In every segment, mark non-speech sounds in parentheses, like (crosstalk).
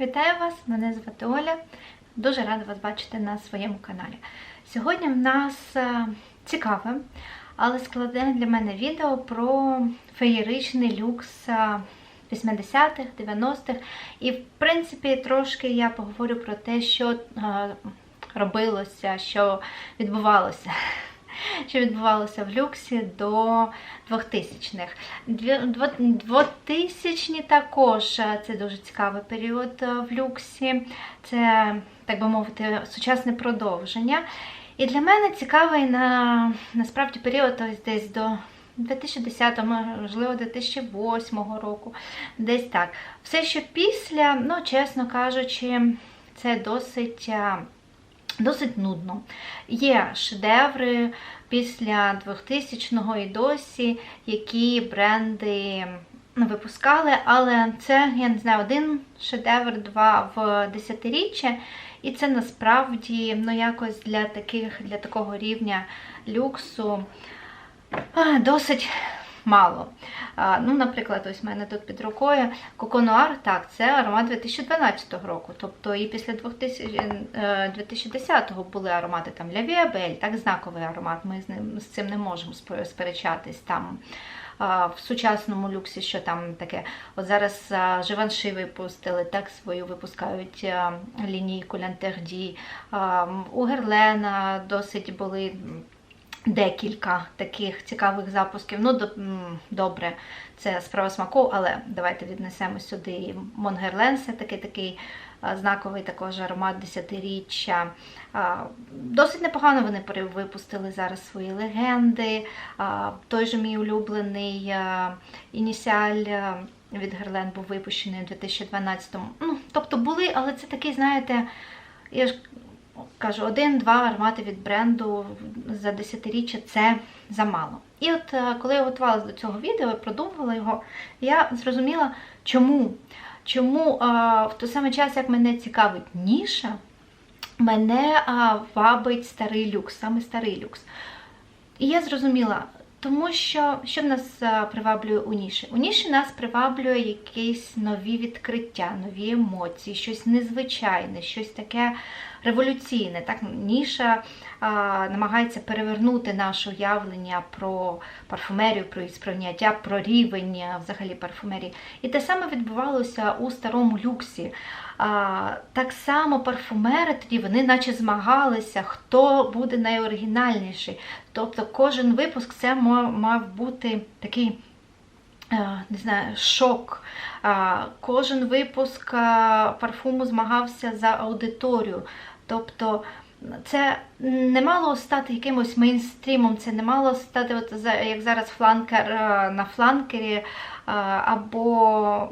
Вітаю вас! Мене звати Оля. Дуже рада вас бачити на своєму каналі. Сьогодні в нас е, цікаве, але складне для мене відео про феєричний люкс е, 80-х, 90-х. І, в принципі, трошки я поговорю про те, що е, робилося, що відбувалося. (laughs) Що відбувалося в люксі до 2000-х. 2000-ні також е, це дуже цікавий період е, в люксі. Це, так би мовити, сучасне продовження. І для мене цікавий на, насправді період ось десь до 2010, можливо, 2008 року, десь так. Все, що після, ну, чесно кажучи, це досить. Досить нудно. Є шедеври після 2000-го і досі, які бренди випускали, але це, я не знаю, один шедевр, два в десятиріччя, і це насправді ну, якось для таких, для такого рівня люксу досить мало. Ну, Наприклад, ось в мене тут під рукою Коконуар, так, це аромат 2012 року. Тобто і після 2000, е, 2010-го були аромати там Ля Віабель, так, знаковий аромат. Ми з ним з цим не можемо сперечатись там. В сучасному люксі, що там таке. От зараз Живанши випустили, так свою випускають лінійку Лянтерді. У Герлена досить були декілька таких цікавих запусків. Ну, до- добре, це справа смаку, але давайте віднесемо сюди Монгерлен, це такий такий знаковий також аромат десятиріччя. Досить непогано вони перевипустили зараз свої легенди. Той же мій улюблений ініціаль від Герлен був випущений у 2012-му. Ну, тобто були, але це такий, знаєте, я ж кажу, один-два аромати від бренду за десятиріччя це замало. І от е, коли я готувалася до цього відео і продумувала його, я зрозуміла, чому. Чому а, в той самий час, як мене цікавить ніша, мене вабить старий люкс, саме старий люкс. І я зрозуміла, тому що що в нас приваблює у ніші? У ніші нас приваблює якісь нові відкриття, нові емоції, щось незвичайне, щось таке революційне. Так? Ніша а, намагається перевернути наше уявлення про парфумерію, про її сприйняття, про рівень взагалі парфумерії. І те саме відбувалося у старому люксі. Так само парфумери тоді вони наче змагалися, хто буде найоригінальніший. Тобто кожен випуск це мав, бути такий. е, Не знаю, шок. Кожен випуск парфуму змагався за аудиторію. Тобто це не мало стати якимось мейнстрімом, це не мало стати, от, як зараз фланкер на фланкері, або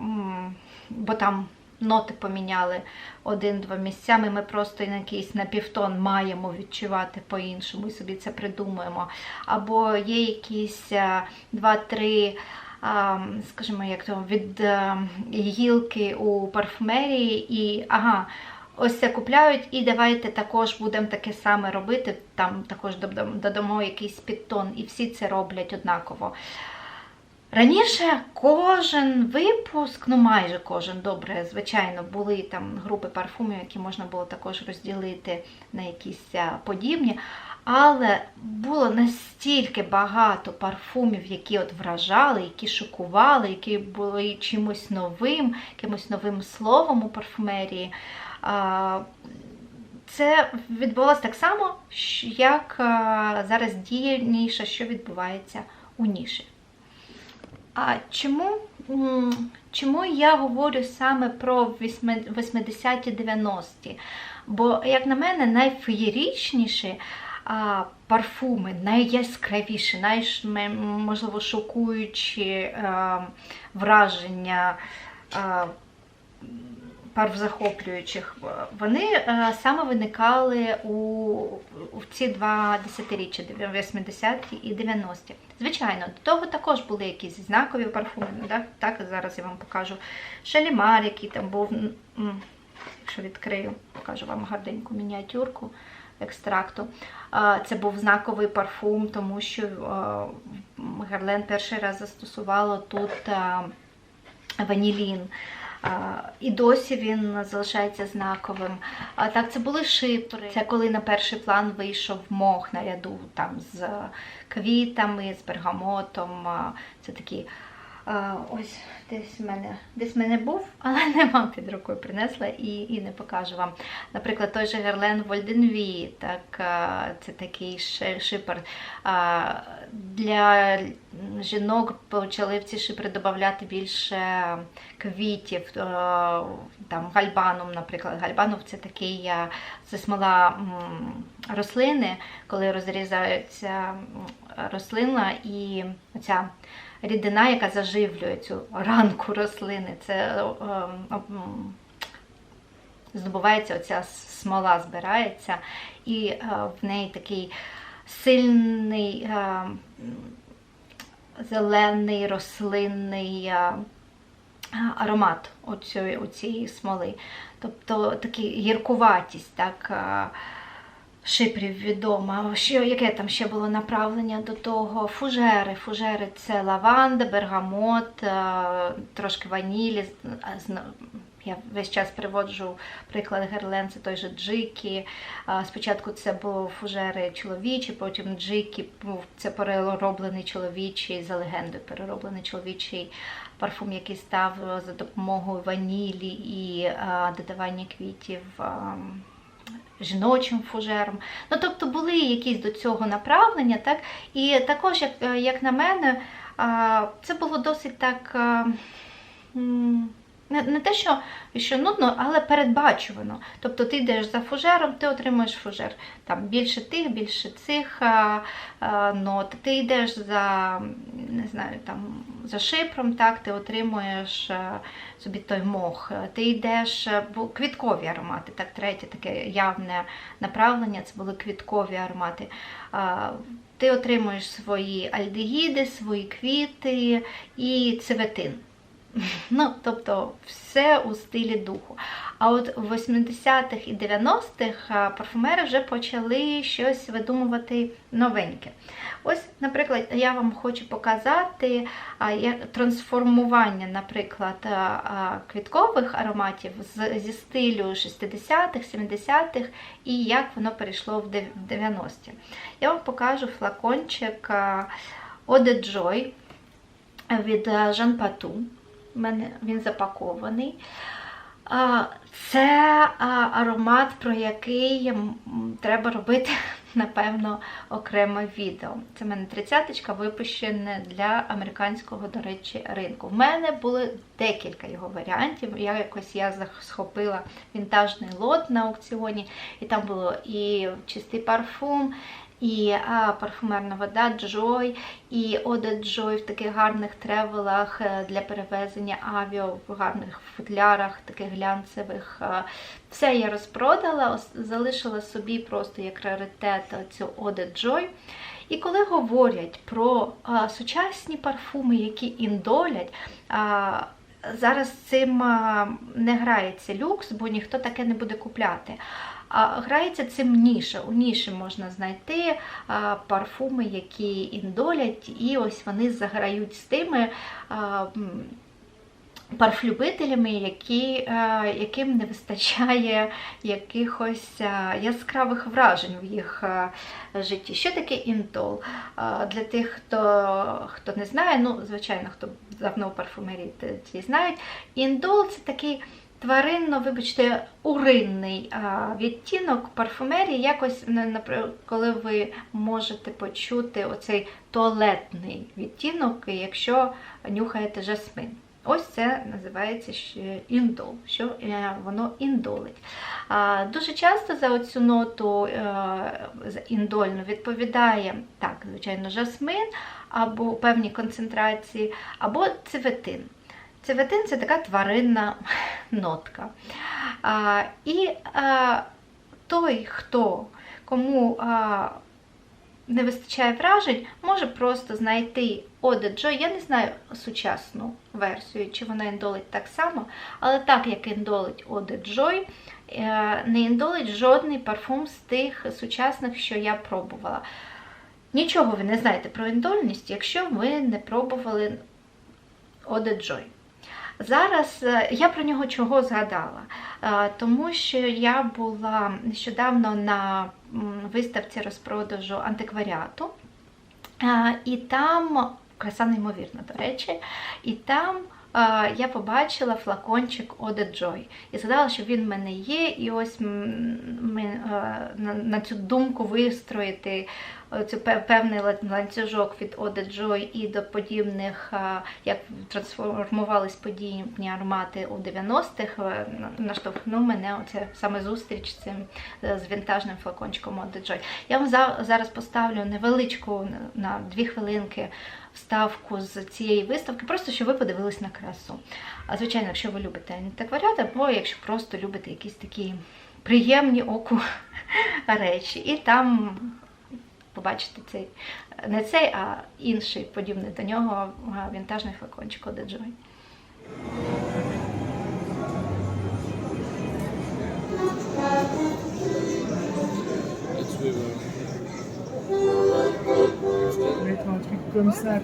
бо там ноти поміняли один-два місцями. Ми просто на якийсь на півтон маємо відчувати по-іншому і собі це придумуємо. Або є якісь а, два-три. а, Скажімо, як то від е, гілки у парфумерії, і ага, ось це купляють, і давайте також будемо таке саме робити. Там також додамо якийсь підтон, і всі це роблять однаково. Раніше кожен випуск, ну майже кожен, добре, звичайно, були там групи парфумів, які можна було також розділити на якісь подібні. Але було настільки багато парфумів, які от вражали, які шокували, які були чимось новим, якимось новим словом у парфумерії. Це відбулося так само, як зараз діє що відбувається у ніші. А чому, чому я говорю саме про 80-ті-90-ті? Бо, як на мене, найфеєрічніші а, парфуми, найяскравіші, найш, можливо, шокуючі а, враження. А, парвзахоплюючих, вони е, саме виникали у, у ці два десятиріччя, 80-ті і 90-ті. Звичайно, до того також були якісь знакові парфуми. ну, Так, так зараз я вам покажу Шалімар, який там був, якщо відкрию, покажу вам гарненьку мініатюрку екстракту. Е, Це був знаковий парфум, тому що е, Герлен перший раз застосувало тут ванілін. І досі він залишається знаковим. Так, це були шипри. Це коли на перший план вийшов мох наряду там з квітами, з бергамотом. Це такі. Ось десь в мене десь в мене був, (laughs) але нема під рукою принесла і і не покажу вам. Наприклад, той же Герлен Вольденві, так, це такий шипер. Для жінок почали в ці шипри додати більше квітів, е, там гальбанум, наприклад. Гальбанум це такий це смола рослини, коли розрізається рослина і оця рідина, яка заживлює цю ранку рослини. Це е, е, здобувається оця смола, збирається, і е, в неї такий сильний е, зелений рослинний е, аромат у цієї, смоли. Тобто такі гіркуватість, так. е, Шипрів відома. Що, яке там ще було направлення до того? Фужери. Фужери це лаванда, бергамот, е, трошки ванілі. Я весь час приводжу приклад Герлен, це той же Джикі. Спочатку це були фужери чоловічі, потім Джикі це перероблений чоловічий, за легендою, перероблений чоловічий парфум, який став за допомогою ванілі і додавання квітів. жіночим фужером. Ну, тобто були якісь до цього направлення, так? І також, як, як на мене, це було досить так. Не, не те, що, що нудно, але передбачувано. Тобто ти йдеш за фужером, ти отримуєш фужер. Там більше тих, більше цих а, а, нот. Ти йдеш за не знаю, там, за шипром, так, ти отримуєш а, собі той мох. Ти йдеш, бо квіткові аромати, так, третє таке явне направлення, це були квіткові аромати. А, ти отримуєш свої альдегіди, свої квіти і цветин. Ну, тобто все у стилі духу. А от в 80-х і 90-х парфумери вже почали щось видумувати новеньке. Ось, наприклад, я вам хочу показати трансформування, наприклад, квіткових ароматів зі стилю 60-х, 70-х і як воно перейшло в 90-ті. Я вам покажу флакончик а, Eau de Joy від а, Jean Patou. У мене він запакований. Це аромат, про який треба робити, (laughs) напевно, окреме відео. Це в мене тридцяточка випущена для американського, до речі, ринку. В мене було декілька його варіантів. Я якось я схопила вінтажний лот на аукціоні, і там було і чистий парфум, і а, парфумерна вода Joy, і Ода Joy в таких гарних тревелах е, для перевезення авіо, в гарних футлярах, таких глянцевих. е. Все я розпродала, залишила собі просто як раритет цю Ода Joy. І коли говорять про а, сучасні парфуми, які індолять, а, зараз цим а, не грається люкс, бо ніхто таке не буде купляти. Грається цим ніша. У ніші можна знайти парфуми, які індолять, і ось вони заграють з тими. Парфлюбителями, які, яким не вистачає якихось яскравих вражень в їх житті. Що таке інтол? Е, Для тих, хто, хто не знає, ну, звичайно, хто давно в парфумерії, ті знають. Індол це такий тваринно, вибачте, уринний відтінок парфумерії. Якось, коли ви можете почути оцей туалетний відтінок, якщо нюхаєте жасмин. Ось це називається індол, що е, воно індолить. Дуже часто за оцю ноту е, індольну відповідає так, звичайно, жасмин або певні концентрації, або цветин. Цветин це така тваринна нотка. А, І а, той, хто кому а, не вистачає вражень, може просто знайти Оде Джо. Я не знаю сучасну версію, чи вона індолить так само, але так як індолить Оде Джой, е, не індолить жодний парфум з тих сучасних, що я пробувала. Нічого ви не знаєте про індольність, якщо ви не пробували Оде Джой. Зараз е, я про нього чого згадала? Е, Тому що я була нещодавно на виставці розпродажу антикваріату, Е, і там краса неймовірна, до речі, і там. Я побачила флакончик Оде Joy і згадала, що він в мене є, і ось ми, на, цю думку вистроїти е, цю певний ланцюжок від Оде Joy і до подібних, як трансформувались подібні аромати у 90-х, е, наштовхнув мене оце саме зустріч цим е, з вінтажним флакончиком Оде Joy. Я вам за- зараз поставлю невеличку на дві хвилинки вставку з цієї виставки, просто щоб ви подивились на красу. А звичайно, якщо ви любите антикваріат, або якщо просто любите якісь такі приємні оку (laughs) речі. І там побачите цей не цей, а інший подібний до нього вінтажний флакончик Оде truc comme ça.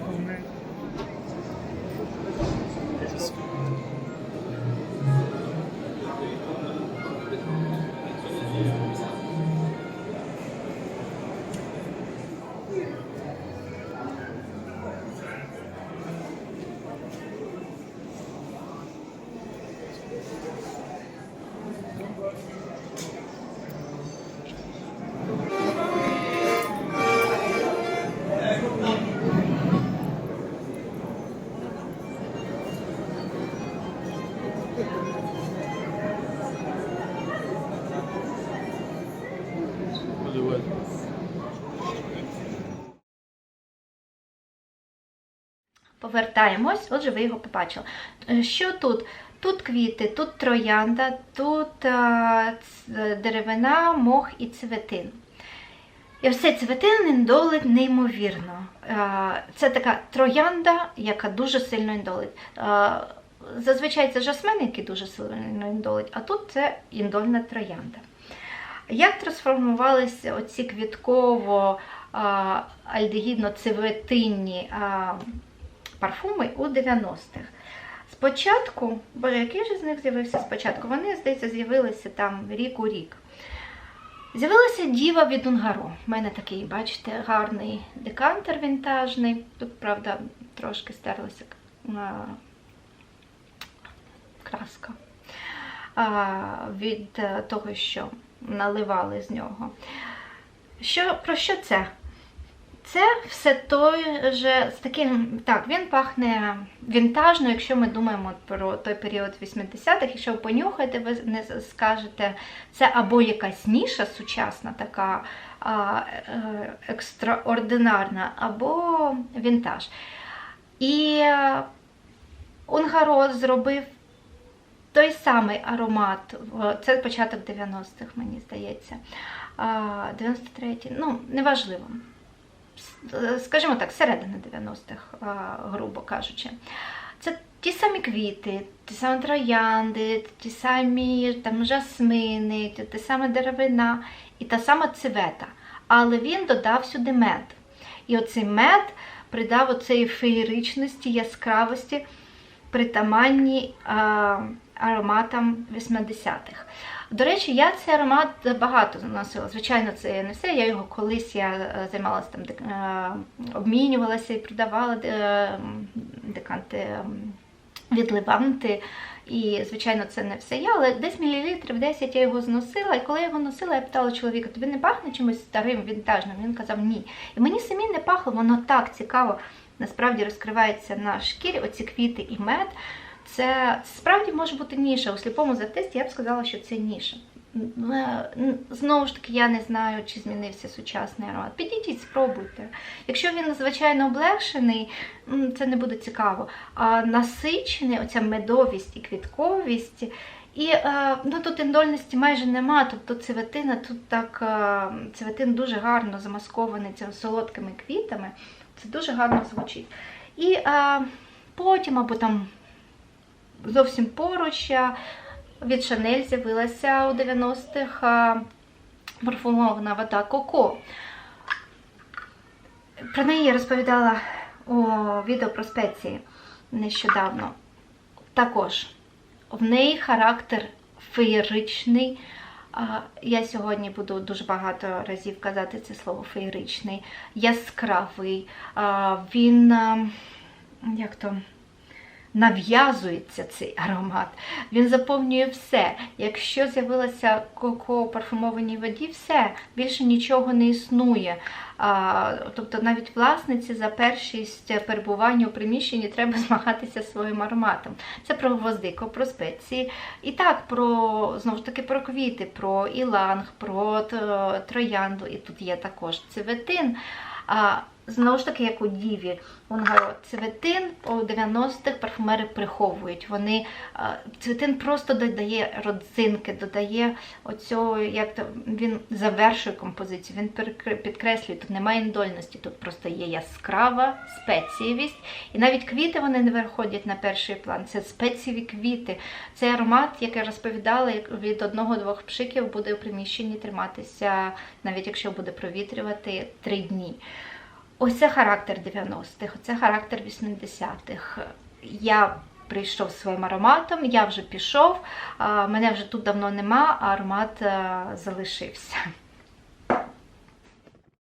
Повертаємось, отже, ви його побачили. Е, Що тут? Тут квіти, тут троянда, тут а, деревина, мох і цветин. І все цветин індолить неймовірно. Е, Це така троянда, яка дуже сильно індолить. Е, Зазвичай це жасмин, який дуже сильно індолить, а тут це індольна троянда. Як трансформувалися оці квітково-альдегідно-цветинні а, парфуми у 90-х? Спочатку, боже, який же з них з'явився спочатку? Вони, здається, з'явилися там рік у рік. З'явилася діва від Унгаро. У мене такий, бачите, гарний декантер вінтажний. Тут, правда, трошки стерлася краска від е, того, що наливали з нього. Що, про що це? Це все той же з таким. Так, він пахне вінтажно, якщо ми думаємо про той період 80-х. Якщо ви понюхаєте, ви не скажете, це або якась ніша сучасна, така а, е, екстраординарна, або вінтаж. І е, Унгаро зробив той самий аромат, це початок 90-х, мені здається. 93-й, ну, неважливо. Е, Скажімо так, середина 90-х, грубо кажучи. Це ті самі квіти, ті самі троянди, ті самі там, жасмини, ті, саме деревина і та сама цвета. Але він додав сюди мед. І оцей мед придав оцеї феєричності, яскравості, притаманні а, ароматам 80-х. До речі, я цей аромат багато носила. Звичайно, це не все. Я його колись я е, займалася там, е, обмінювалася і продавала е, деканти від Леванти. І, звичайно, це не все я, але десь мілілітрів 10 я його зносила. І коли я його носила, я питала чоловіка, тобі не пахне чимось старим, вінтажним? Він казав ні. І мені самі не пахло, воно так цікаво. Насправді розкривається на шкірі, оці квіти і мед. Це, справді може бути ніша. У сліпому затисті я б сказала, що це ніша. Е, Знову ж таки, я не знаю, чи змінився сучасний аромат. Підійдіть, спробуйте. Якщо він звичайно облегшений, це не буде цікаво. А насичений, оця медовість і квітковість. І е, ну, тут індольності майже нема, тобто цветина тут так е, цветин дуже гарно замаскований цими солодкими квітами. Це дуже гарно звучить. І потім, або там зовсім поруч від Шанель з'явилася у 90-х е, парфумована вода Коко. Про неї я розповідала у відео про спеції нещодавно. Також в неї характер феєричний. Я сьогодні буду дуже багато разів казати це слово феєричний, яскравий. Він як то нав'язується цей аромат. Він заповнює все. Якщо з'явилася коко у парфумованій воді, все, більше нічого не існує. А, тобто навіть власниці за першість перебування у приміщенні треба (laughs) змагатися своїм ароматом. Це про гвоздику, про спеції. І так, про знову ж таки про квіти, про іланг, про троянду. І тут є також цветин. А, знову ж таки, як у Діві, Унгаро, цветин у 90-х парфумери приховують. Вони а, просто додає родзинки, додає оцього, як то він завершує композицію, він підкреслює, тут немає індольності, тут просто є яскрава спецієвість. І навіть квіти вони не виходять на перший план. Це спецієві квіти. Цей аромат, як я розповідала, від одного-двох пшиків буде у приміщенні триматися, навіть якщо буде провітрювати три дні. Ось це характер 90-х, оце характер 80-х. Я прийшов своїм ароматом, я вже пішов, мене вже тут давно нема, а аромат залишився.